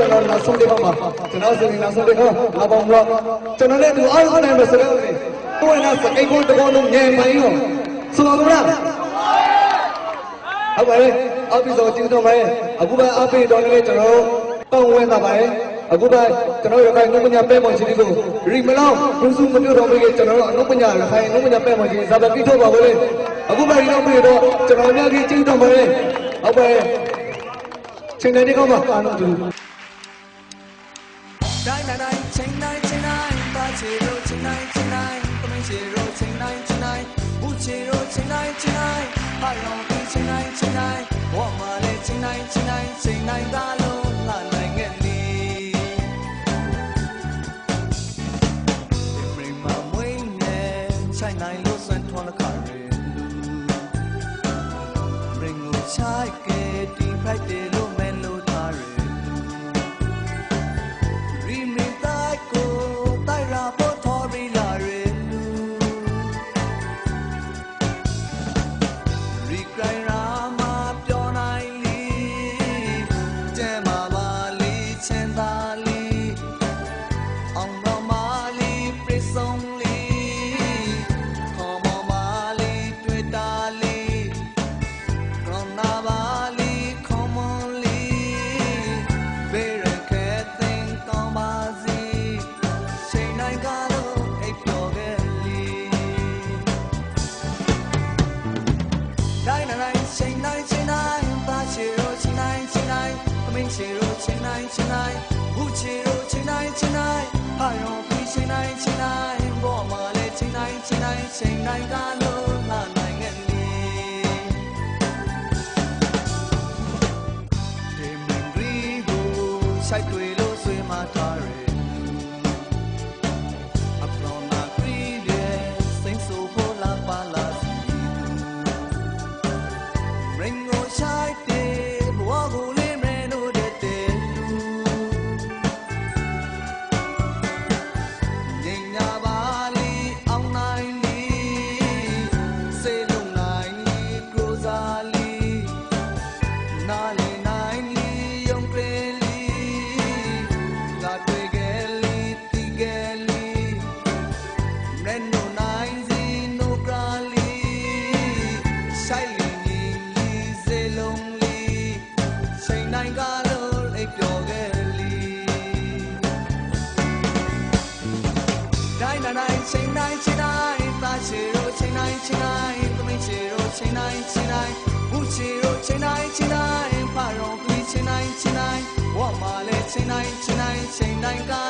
ကျွန်တော်နောက်ဆုံးတစ်ခါမှာကျွန်တော်ဆိုရင်နောက်ဆုံးတစ်ခါလာပေါင်းတော့ကျွန်တော်လည်းသူအားအားနိုင်မယ်ဆိုတော့ကိုယ်ကစကိတ်ကုန်တကောလုံးငယ်မိုင်းရောဆိုတော့ဗျာဟုတ်ပါရဲ့အပိစောကျေးဇူးတော်ပါတယ်အခုပဲအပိတော်လည်းကျွန်တော်တောင်းဝင်တာပါတယ်အခုပဲကျွန်တော်ရခိုင်နုပညာပဲ့မော်ချင်းကိုရီမလောင်းဘုစုမပြုတ်တော်မကြီးကျွန်တော်အနုပညာရခိုင်နုပညာပဲ့မော်ချင်းဇာပပိထုတ်ပါပဲလေအခုပဲဒီတော့ပြီးတော့ကျွန်တော်အများကြီးကျေးဇူးတော်ပါတယ်ဟုတ်ပါရဲ့ချိန်တိုင်းဒီကောင်းမှာအားလုံးတူ တိုင်းတိုင်းချိန်တိုင်းချိန်တိုင်းပါချီရိုချိန်တိုင်းချိန်တိုင်းသမင်းချီရိုချိန်တိုင်းချိန်တိုင်းဘူးချီရိုချိန်တိုင်းချိန်တိုင်းဟာရောင်ပြီးချိန်တိုင်းချိန်တိုင်းဝတ်မာလေချိန်တိုင်းချိန်တိုင်းချိန်တိုင်းသာလုံးလာနိုင်ခဲ့လီဒီမင်းမမွေးနေချိန်တိုင်းလို့ဆွမ်းထွန်း la ခါရဲလူ ring ကိုချိုက်ကဲဒီ တိုင်းသမင်းချီရိုချိန်တိုင်းချိန်တိုင်းဘူးချီရိုချိန်တိုင်းချိန်တိုင်းဟာရောပြီးချိန်တိုင်းချိန်တိုင်းဘောမလေးချိန်တိုင်းချိန်တိုင်းချိန်တိုင်းကလို့လာနိုင်ခဲ့လီဒီမင်ဂရီကိုစိုက်တွေလို့ဆွေးမထားရ ချိန်တိုင်းချိန်တိုင်းသားချီရိုချိန်တိုင်းချိန်တိုင်းသမင်းချီရိုချိန်တိုင်းချိန်တိုင်းဘူးချီရိုချိန်တိုင်းချိန်တိုင်းဖာရောပြီးချိန်တိုင်းချိန်တိုင်းဝတ်မာလေချိန်တိုင်းချိန်တိုင်းချိန်တိုင်းက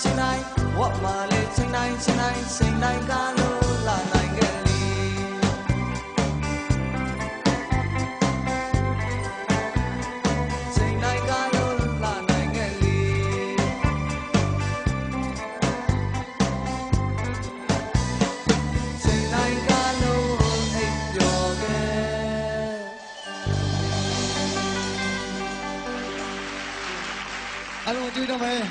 ချင်းတိုင်းဝတ်မာလေချင်းတိုင်းချင်းတိုင်းချင်းတိုင်းကလို့လာနိုင်ကလေးချင်းတိုင်းကလို့လာနိုင်ကလေးချင်းတိုင်းကလို့အိပ်ပျော်ကဲအလုံးကြည့်တော့မယ်